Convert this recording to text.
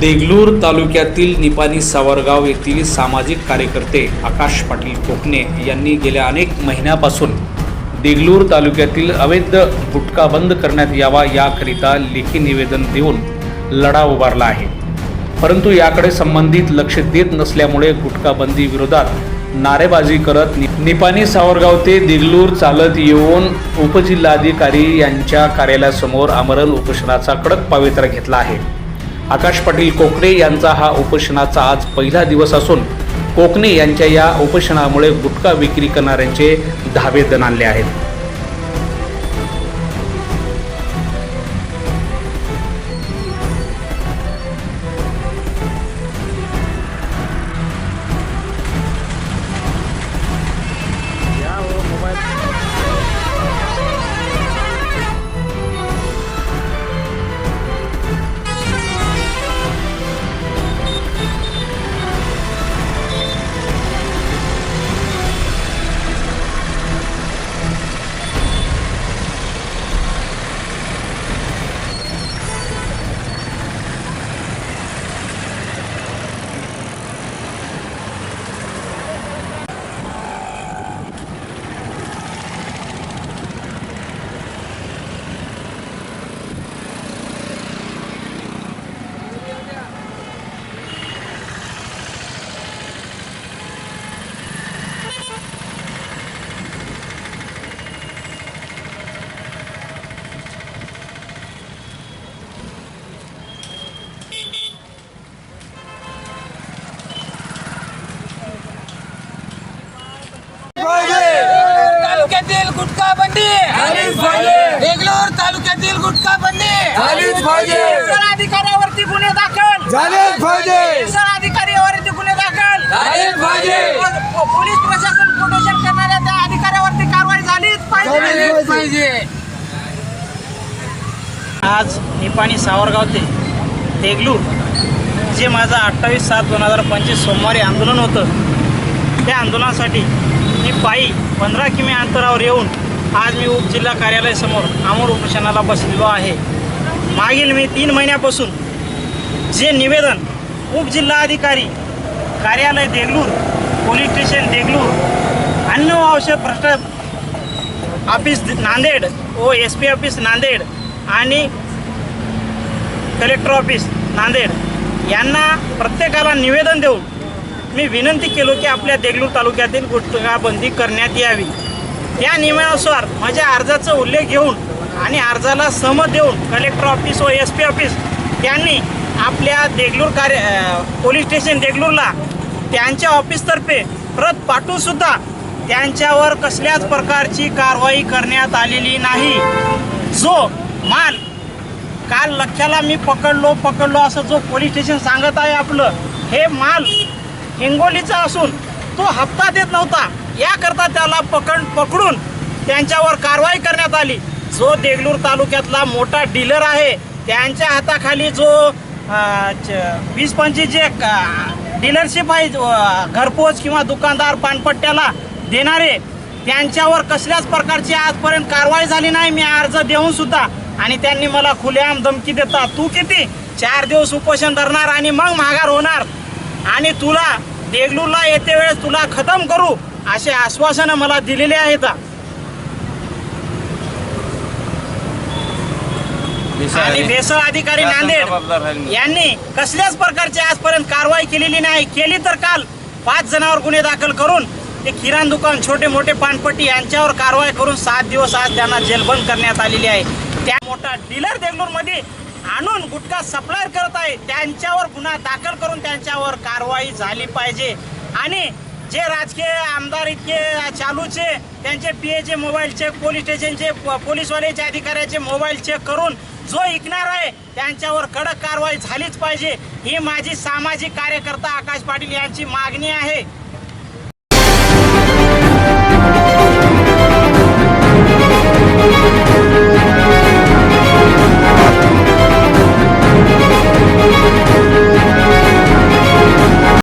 देगलूर तालुक्यातील निपाणी सावरगाव येथील सामाजिक कार्यकर्ते आकाश पाटील कोकणे यांनी गेल्या अनेक महिन्यापासून देगलूर तालुक्यातील अवैध गुटखा बंद करण्यात यावा याकरिता लेखी निवेदन देऊन लढा उभारला आहे. परंतु याकडे संबंधित लक्ष देत नसल्यामुळे गुटखाबंदी विरोधात नारेबाजी करत नि- निपाणी सावरगाव ते देगलूर चालत येऊन उपजिल्हाधिकारी यांच्या कार्यालयासमोर आमरण उपोषणाचा कडक पावित्र्य घेतला आहे. आकाश पाटील कोकणे यांचा हा उपोषणाचा आज पहिला दिवस असून कोकणे यांच्या या उपोषणामुळे गुटखा विक्री करणाऱ्यांचे धावे दणाणले आहेत. गुटखा बंदी. देगलूर तालुक्यातील गुटखा बंदी झालीच पाहिजे. अधिकाऱ्यावरती गुन्हे दाखल. झालेच पाहिजे शिक्षण अधिकाऱ्यावरती गुन्हे दाखल. झालीच पाहिजे. पोलीस प्रशासन प्रोटेक्शन करणाऱ्या त्या अधिकाऱ्यावरती कारवाई झालीच पाहिजे. झालीच पाहिजे. आज निपाणी सावरगाव ते देगलूर जे माझं अठ्ठावीस सात दोन हजार पंचवीस सोमवारी आंदोलन होतं त्या आंदोलनासाठी मी पायी पंधरा किमी अंतरावर येऊन आज मी उपजिल्हा कार्यालयासमोर आमोर उपोषणाला बसलेलो आहे. मागील मी तीन महिन्यापासून जे निवेदन उपजिल्हाधिकारी कार्यालय देगलूर पोलीस स्टेशन देगलूर अन्न औषध भ्रष्ट ऑफिस नांदेड व एस पी ऑफिस नांदेड आणि कलेक्टर ऑफिस नांदेड यांना प्रत्येकाला निवेदन देऊन मी विनंती केलो की आपल्या देगलूर तालुक्यातील गुटखाबंदी करण्यात यावी. या नियमानुसार माझ्या अर्जाचा उल्लेख घेऊन आणि अर्जाला सहमत देऊन कलेक्टर ऑफिस व एस पी ऑफिस यांनी आपल्या देगलूर कार्य पोलीस स्टेशन देगलूरला त्यांच्या ऑफिसतर्फे प्रत पाठवूनसुद्धा त्यांच्यावर कसल्याच प्रकारची कारवाई करण्यात आलेली नाही. जो माल काल लख्याला मी पकडलो पकडलो असं जो पोलीस स्टेशन सांगत आहे आपलं हे माल हिंगोलीचा असून तो हप्ता देत नव्हता. याकरता त्याला पकड पकडून त्यांच्यावर कारवाई करण्यात आली. जो देगलूर तालुक्यातला मोठा डीलर आहे त्यांच्या हाताखाली जो च- वीस पंचवीस जे डीलरशिप आहे घरपोच किंवा दुकानदार पानपट्ट्याला देणारे त्यांच्यावर कसल्याच प्रकारची आजपर्यंत कारवाई झाली नाही. मी अर्ज देऊन सुद्धा आणि त्यांनी मला खुलेआम धमकी देतात. तू किती? चार दिवस उपोषण धरणार आणि मग माघार होणार. आणि तुला देगलूरला येते वेळेस तुला खतम करू असे आश्वासनं मला दिलेले आहेत. आणि भेसळ अधिकारी नांदेड यांनी कसल्याच प्रकारची आजपर्यंत कारवाई केलेली नाही. केली तर काल पाच जणांवर गुन्हे दाखल करून ते किराण दुकान छोटे मोठे पानपट्टी यांच्यावर कारवाई करून सात दिवस आज त्यांना जेलबंद करण्यात आलेली आहे. त्या मोठा डीलर देगलूरमध्ये आणून गुटखा सप्लायर करत आहे. त्यांच्यावर गुन्हा दाखल करून त्यांच्यावर कारवाई झाली पाहिजे. आणि जे राजकीय आमदार इतके चालूचे त्यांचे पी एचे मोबाईल चेक पोलीस स्टेशनचे प- पोलीसवाल्याचे अधिकाऱ्याचे मोबाईल चेक करून जो ऐकणार आहे त्यांच्यावर कडक कारवाई झालीच पाहिजे. ही माझी सामाजिक कार्यकर्ता आकाश पाटील यांची मागणी आहे.